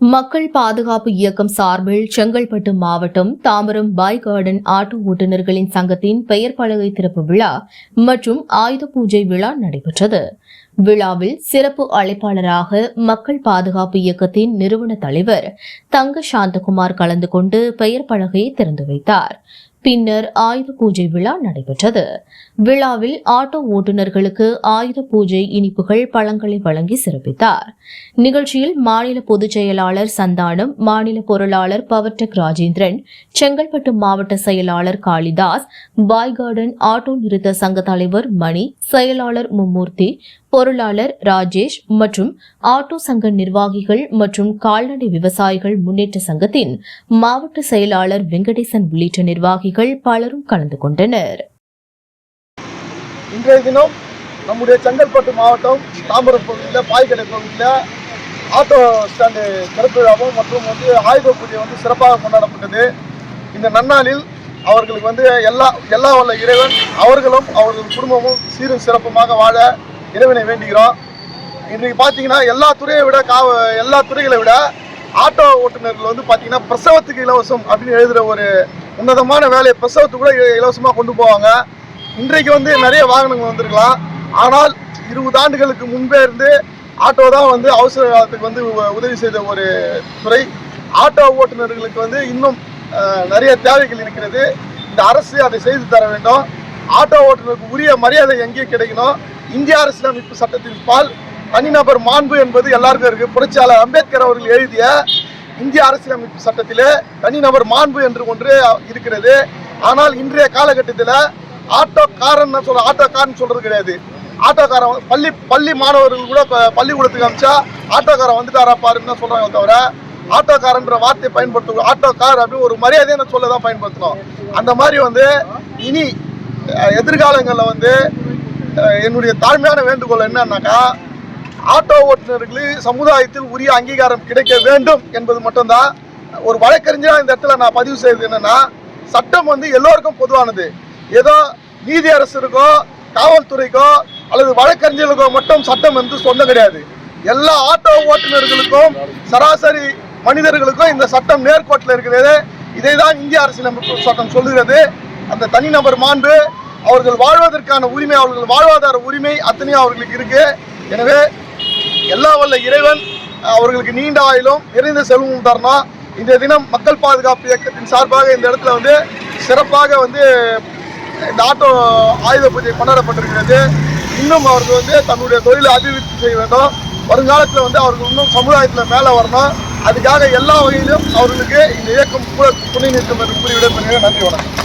மக்கள் பாதுகாப்பு இயக்கம் சார்பில் செங்கல்பட்டு மாவட்டம் தாம்பரம் பாய் கார்டன் ஆட்டோ ஓட்டுநர்களின் சங்கத்தின் பெயர் பலகை திறப்பு விழா மற்றும் ஆயுத பூஜை விழா நடைபெற்றது. விழாவில் சிறப்பு அழைப்பாளராக மக்கள் பாதுகாப்பு இயக்கத்தின் நிறுவன தலைவர் தங்க சாந்தகுமார் கலந்து கொண்டு பெயர் பலகையை திறந்து வைத்தார். பின்னர் ஆயுத பூஜை விழா நடைபெற்றது. விழாவில் ஆட்டோ ஓட்டுநர்களுக்கு ஆயுத பூஜை இனிப்புகள் பழங்களை வழங்கி சிறப்பித்தார். நிகழ்ச்சியில் மாநில பொதுச் செயலாளர் சந்தானம் மாநில பொருளாளர் பவர்டெக் ராஜேந்திரன் செங்கல்பட்டு மாவட்ட செயலாளர் காளிதாஸ் பாய் கார்டன் ஆட்டோ நிறுத்த சங்க தலைவர் மணி செயலாளர் மும்மூர்த்தி பொருளாளர் ராஜேஷ் மற்றும் ஆட்டோ சங்க நிர்வாகிகள் மற்றும் கால்நடை விவசாயிகள் முன்னேற்ற சங்கத்தின் மாவட்ட செயலாளர் வெங்கடேசன் உள்ளிட்ட நிர்வாகிகள் பலரும் கலந்து கொண்டனர். இன்றைய தினம் நம்முடைய செங்கல்பட்டு மாவட்டம் தாம்பரம் பகுதியில் பாய்கடை பகுதியில் ஆட்டோ ஸ்டாண்டு திறப்பு விழாவும் மற்றும் வந்து ஆயுத பூஜை வந்து சிறப்பாக கொண்டாடப்பட்டது. இந்த நன்னாளில் அவர்களுக்கு வந்து எல்லா எல்லா வல்ல இறைவன் அவர்களும் அவர்கள் குடும்பமும் சீரும் சிறப்புமாக வாழ இறைவனை வேண்டுகிறோம். இன்றைக்கு பார்த்தீங்கன்னா எல்லா துறையை விட கா எல்லா துறைகளை விட ஆட்டோ ஓட்டுநர்கள் வந்து பார்த்தீங்கன்னா பிரசவத்துக்கு இலவசம் அப்படின்னு எழுதுகிற ஒரு உன்னதமான வேலையை பிரசவத்துக்கு கூட இலவசமாக கொண்டு போவாங்க. இன்றைக்கு வந்து நிறைய வாகனங்கள் வந்திருக்கலாம். ஆனால் இருபது ஆண்டுகளுக்கு முன்பே இருந்து ஆட்டோ தான் வந்து அவசர காலத்துக்கு வந்து உ- உதவி செய்த ஒரு துறை. ஆட்டோ ஓட்டுநர்களுக்கு வந்து இன்னும் நிறைய தேவைகள் இருக்கிறது. இந்த அரசு அதை செய்து தர வேண்டும். ஆட்டோ ஓட்டுநருக்கு உரிய மரியாதை எங்கே கிடைக்கணும்? இந்திய அரசியலமைப்பு சட்டத்தின் பால் தனிநபர் மாண்பு என்பது எல்லாருக்கும் இருக்கு. புரட்சியாளர் அம்பேத்கர் அவர்கள் எழுதிய இந்திய அரசியலமைப்பு சட்டத்திலே தனிநபர் மாண்பு என்று ஒன்று இருக்கிறது. ஆனால் இன்றைய காலகட்டத்தில் ஆட்டோக்காரன் சொல்ற ஆட்டோக்காரன் சொல்றது கிடையாது. ஆட்டோக்காரன் பள்ளி பள்ளி மாணவர்கள் கூட இப்போ பள்ளிக்கூடத்துக்கு அமிச்சா ஆட்டோக்காரன் வந்துட்டாரா பாருன்னு தான் சொல்றாங்க தவிர ஆட்டோக்காரன்ற வார்த்தையை பயன்படுத்த ஆட்டோக்கார் அப்படின்னு ஒரு மரியாதையான சொல்ல தான் பயன்படுத்தணும். அந்த மாதிரி வந்து இனி எதிர்காலங்களில் வந்து என்னுடைய தாழ்மையான வேண்டுகோள் என்னன்னாக்கா ஆட்டோ ஓட்டுநர்களுக்கு சமுதாயத்தில் உரிய அங்கீகாரம் கிடைக்க வேண்டும் என்பது மட்டும்தான். ஒரு வழக்கறிஞராக இந்த இடத்துல நான் பதிவு செய்தது என்னன்னா சட்டம் வந்து எல்லோருக்கும் பொதுவானது. ஏதோ நீதி அரசருக்கோ காவல்துறைக்கோ அல்லது வழக்கறிஞர்களுக்கோ மட்டும் சட்டம் என்று சொந்தம் கிடையாது. எல்லா ஆட்டோ ஓட்டுநர்களுக்கும் சராசரி மனிதர்களுக்கும் இந்த சட்டம் நேர்கோட்டில் இருக்கிறது. இதை தான் இந்திய அரசியலமைப்பு சட்டம் சொல்லுகிறது. அந்த தனிநபர் மாண்பு அவர்கள் வாழ்வதற்கான உரிமை அவர்கள் வாழ்வாதார உரிமை அத்தனையும் அவர்களுக்கு இருக்கு. எனவே எல்லா வல்ல இறைவன் அவர்களுக்கு நீண்ட ஆயிலும் நிறைந்த செல்வமும் தரணும். இந்த தினம் மக்கள் பாதுகாப்பு இயக்கத்தின் சார்பாக இந்த இடத்துல வந்து சிறப்பாக வந்து இந்த ஆட்டோ ஆயுத பூஜை கொண்டாடப்பட்டிருக்கிறது. இன்னும் அவர்கள் வந்து தன்னுடைய தொழிலை அபிவிருத்தி செய்ய வேண்டும். வருங்காலத்தில் வந்து அவர்கள் இன்னும் சமுதாயத்தில் மேலே வரணும். அதுக்காக எல்லா வகையிலும் அவர்களுக்கு இந்த இயக்கம் கூட துணை நிற்கும் என்று கூறி விடைபெறுகிறேன். நன்றி வணக்கம்.